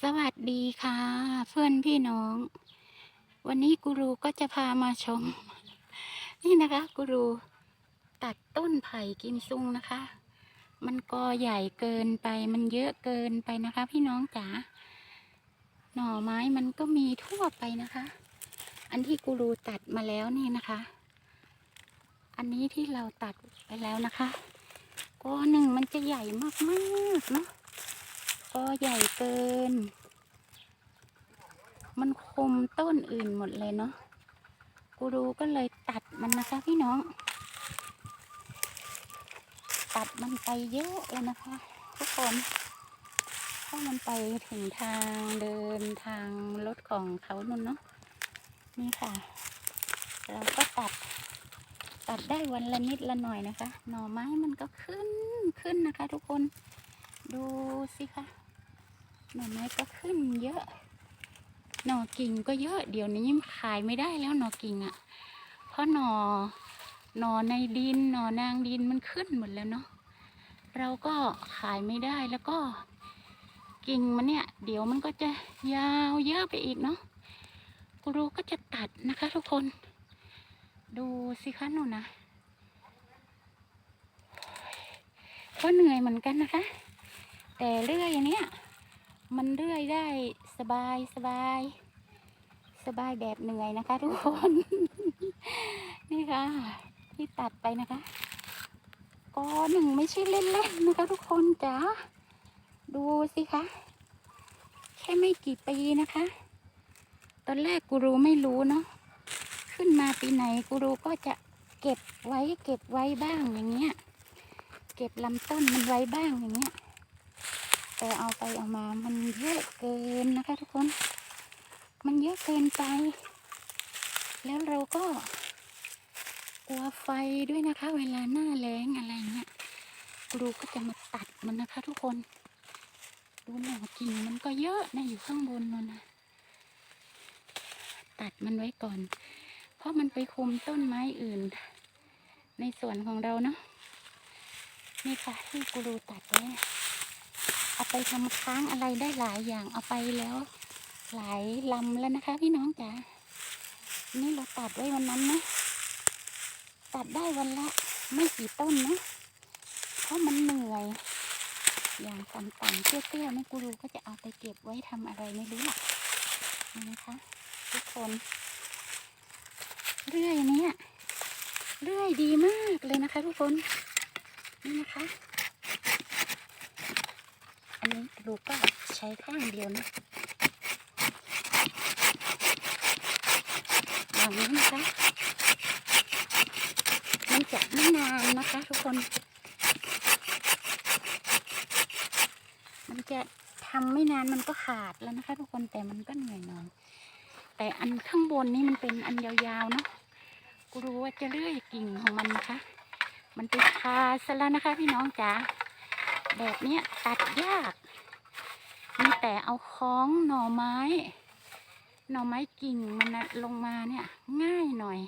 สวัสดีค่ะ เพื่อนพี่น้อง วันนี้กูรูก็จะพามาชม นี่นะคะกูรูตัดต้นไผ่กิมซุงนะคะ มันกอใหญ่เกินไปมันเยอะเกินไปนะคะ พี่น้องจ๋าหน่อไม้มันก็มีทั่วไปนะคะ อันที่กูรูตัดมาแล้วนี่นะคะ อันนี้ที่เราตัดไปแล้วนะคะกอหนึ่งมันจะใหญ่มากๆเนาะ ก็ใหญ่เกิน มันคุมต้นอื่นหมดเลยเนาะ กูรูก็เลยตัดมันนะคะพี่น้อง ตัดมันไปเยอะเลยนะคะ ทุกคนเพราะมันไปถึงทางเดินทางรถของเขานุ่นเนาะ นี่ค่ะ เราก็ตัดตัดได้วันละนิดละหน่อยนะคะ หน่อไม้มันก็ขึ้นขึ้นนะคะ ทุกคน ดูสิคะ หน่อไม้ก็ขึ้นเยอะ หน่อกิ่งก็เยอะ เดี๋ยวนี้ขายไม่ได้แล้วหน่อกิ่งอะ่ะ เพราะหน่อหน่อในดินหน่อนางดินมันขึ้นหมดแล้วเนาะ เราก็ขายไม่ได้แล้วก็กิ่งมันเนี่ย เดี๋ยวมันก็จะยาวเยอะไปอีกเนาะกูรูก็จะตัดนะคะทุกคน ดูสิคะหนูนะก็เหนื่อยเหมือนกันนะคะ แต่เรื่อยอันเนี้ย มันเรื่อยได้สบายสบาย สบายแบบเหนื่อยนะคะทุกคน นี่ค่ะ ที่ตัดไปนะคะกอหนึ่งไม่ใช่เล่นๆนะคะทุกคนจ๋าดูสิคะ แค่ไม่กี่ปีนะคะ ตอนแรกกูรู้ไม่รู้เนาะขึ้นมาปีไหนกูรู้ก็จะเก็บไว้เก็บไว้บ้างอย่างเงี้ย เก็บลำต้นมันไว้บ้างอย่างเงี้ย แต่เอาไปเอามามันเยอะเกินนะคะทุกคน มันเยอะเกินไป แล้วเราก็กลัวไฟด้วยนะคะ เวลาหน้าแรงอะไรเงี้ยครูก็จะมาตัดมันนะคะ ทุกคน ดูหน่อกิ่งมันก็เยอะนะอยู่ข้างบนนั่นนะตัดมันไว้ก่อน เพราะมันไปคุมต้นไม้อื่น ในส่วนของเราเนาะนี่ค่ะที่กูรูตัดไว้ ไปทำค้างอะไรได้หลายอย่างเอาไปแล้ว หลายลำแล้วนะคะ พี่น้องจ๋านี่เราตัดไว้วันนั้นนะตัดได้วันละไม่กี่ต้นนะเพราะมันเหนื่อย อย่างต่ำๆเตี้ยๆนี่กูรูก็จะเอาไปเก็บไว้ทำอะไรไม่รู้หรอกนี่นะคะ ทุกคน เรื่อยเนี้ยเรื่อยดีมากเลยนะคะทุกคน นี่นะคะ อันนี้ลูกก็ใช้ข้างเดียวนะอย่างนี้นะคะ มันจะไม่นานนะคะทุกคน มันจะทำไม่นานมันก็ขาดแล้วนะคะ ทุกคนแต่มันก็เหนื่อยหน่อยแต่อันข้างบนนี่มันเป็นอันยาวๆเนาะกูรู้ว่าจะเลื่อยกิ่งของมันนะคะ มันไปคาซะแล้วนะคะพี่น้องจ๋า แบบเนี้ยตัดยาก มีแต่เอาคล้องหน่อไม้ หน่อไม้กิ่งมันลงมาเนี่ยง่ายหน่อย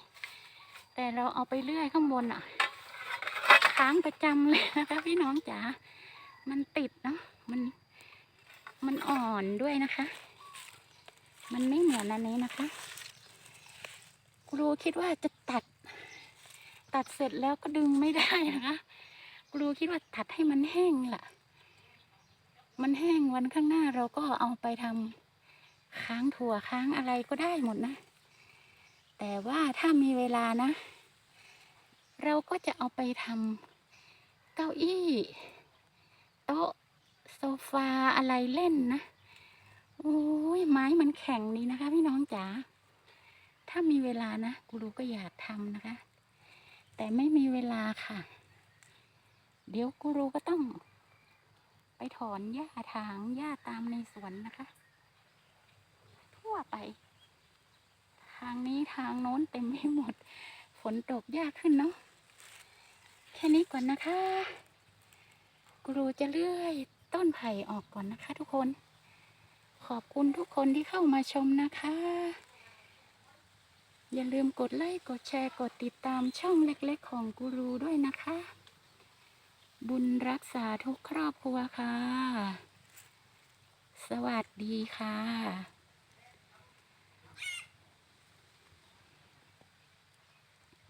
แต่เราเอาไปเลื่อยข้างบนอะ ค้างประจำเลยนะคะพี่น้องจ๋า มันติดเนาะ มัน มันอ่อนด้วยนะคะ มันไม่เหมือนอันนี้นะคะครูคิดว่าจะตัด ตัดเสร็จแล้วก็ดึงไม่ได้นะคะ ครูคิดว่าตัดให้มันแห้งล่ะ มันแห้งวันข้างหน้าเราก็เอาไปทำค้างถั่วค้างอะไรก็ได้หมดนะ แต่ว่าถ้ามีเวลานะ เราก็จะเอาไปทำเก้าอี้โต๊ะโซฟาอะไรเล่นนะโอ้ยไม้มันแข็งดีนะคะ พี่น้องจ๋าถ้ามีเวลานะกูรู้ก็อยากทำนะคะ แต่ไม่มีเวลาค่ะ เดี๋ยวกูรูก็ต้อง ไปถอนหญ้าถางหญ้าตามในสวนนะคะ ทั่วไป ทางนี้ทางโน้นเต็มไปหมด ฝนตกยากขึ้นเนาะแค่นี้ก่อนนะคะ กูรูจะเลื่อยต้นไผ่ออกก่อนนะคะ ทุกคน ขอบคุณทุกคนที่เข้ามาชมนะคะ อย่าลืมกดไลค์กดแชร์กดติดตามช่องเล็กๆของกูรูด้วยนะคะ บุญรักษาทุกครอบครัวค่ะ สวัสดีค่ะ